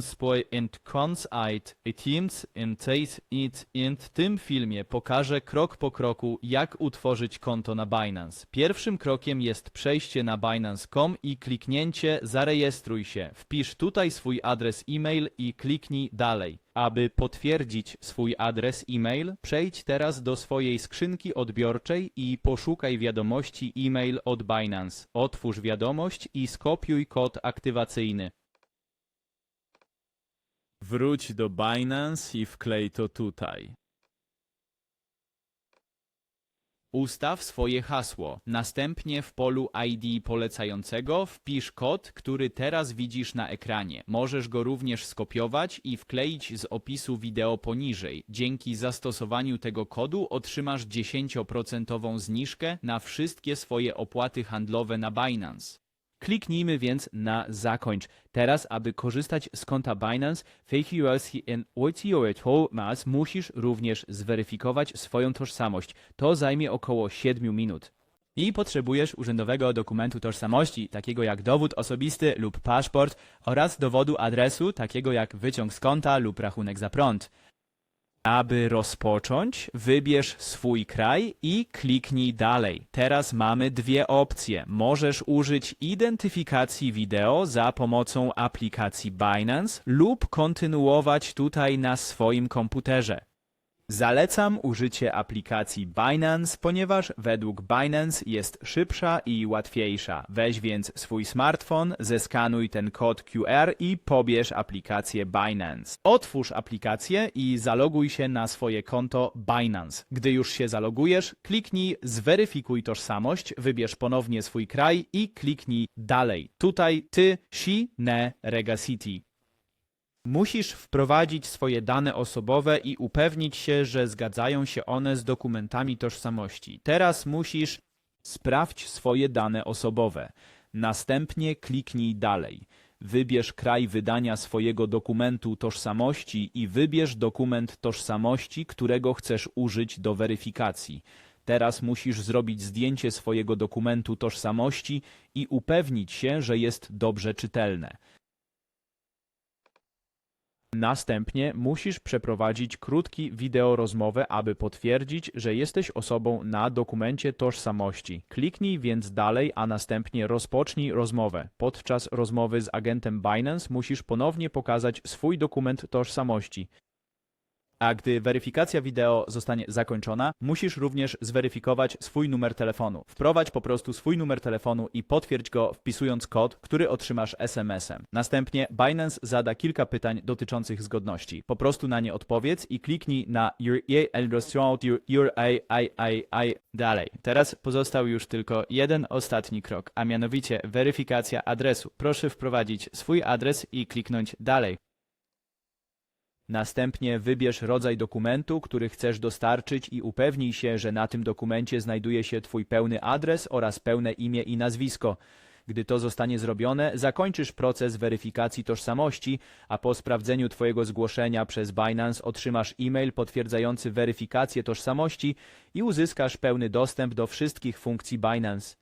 spoj and cons ait and tate it in tym filmie pokażę krok po kroku jak utworzyć konto na Binance. Pierwszym krokiem jest przejście na binance.com i kliknięcie zarejestruj się. Wpisz tutaj swój adres e-mail i kliknij dalej. Aby potwierdzić swój adres e-mail, przejdź teraz do swojej skrzynki odbiorczej i poszukaj wiadomości e-mail od Binance. Otwórz wiadomość i skopiuj kod aktywacyjny. Wróć do Binance i wklej to tutaj. Ustaw swoje hasło. Następnie w polu ID polecającego wpisz kod, który teraz widzisz na ekranie. Możesz go również skopiować i wkleić z opisu wideo poniżej. Dzięki zastosowaniu tego kodu otrzymasz 10% zniżkę na wszystkie swoje opłaty handlowe na Binance. Kliknijmy więc na zakończ. Teraz, aby korzystać z konta Binance, Mas musisz również zweryfikować swoją tożsamość. To zajmie około 7 minut. I potrzebujesz urzędowego dokumentu tożsamości, takiego jak dowód osobisty lub paszport oraz dowodu adresu, takiego jak wyciąg z konta lub rachunek za prąd. Aby rozpocząć, wybierz swój kraj i kliknij dalej. Teraz mamy dwie opcje. Możesz użyć identyfikacji wideo za pomocą aplikacji Binance lub kontynuować tutaj na swoim komputerze. Zalecam użycie aplikacji Binance, ponieważ według Binance jest szybsza i łatwiejsza. Weź więc swój smartfon, zeskanuj ten kod QR i pobierz aplikację Binance. Otwórz aplikację i zaloguj się na swoje konto Binance. Gdy już się zalogujesz, kliknij zweryfikuj tożsamość, wybierz ponownie swój kraj i kliknij dalej. Tutaj ty, si, ne, rega city. Musisz wprowadzić swoje dane osobowe i upewnić się, że zgadzają się one z dokumentami tożsamości. Teraz musisz sprawdź swoje dane osobowe. Następnie kliknij dalej. Wybierz kraj wydania swojego dokumentu tożsamości i wybierz dokument tożsamości, którego chcesz użyć do weryfikacji. Teraz musisz zrobić zdjęcie swojego dokumentu tożsamości i upewnić się, że jest dobrze czytelne. Następnie musisz przeprowadzić krótki wideorozmowę, aby potwierdzić, że jesteś osobą na dokumencie tożsamości. Kliknij więc dalej, a następnie rozpocznij rozmowę. Podczas rozmowy z agentem Binance musisz ponownie pokazać swój dokument tożsamości. A gdy weryfikacja wideo zostanie zakończona, musisz również zweryfikować swój numer telefonu. Wprowadź po prostu swój numer telefonu i potwierdź go wpisując kod, który otrzymasz SMS-em. Następnie Binance zada kilka pytań dotyczących zgodności. Po prostu na nie odpowiedz i kliknij na your your your I, I, I, I dalej. Teraz pozostał już tylko jeden ostatni krok, a mianowicie weryfikacja adresu. Proszę wprowadzić swój adres i kliknąć dalej. Następnie wybierz rodzaj dokumentu, który chcesz dostarczyć i upewnij się, że na tym dokumencie znajduje się Twój pełny adres oraz pełne imię i nazwisko. Gdy to zostanie zrobione, zakończysz proces weryfikacji tożsamości, a po sprawdzeniu Twojego zgłoszenia przez Binance otrzymasz e-mail potwierdzający weryfikację tożsamości i uzyskasz pełny dostęp do wszystkich funkcji Binance.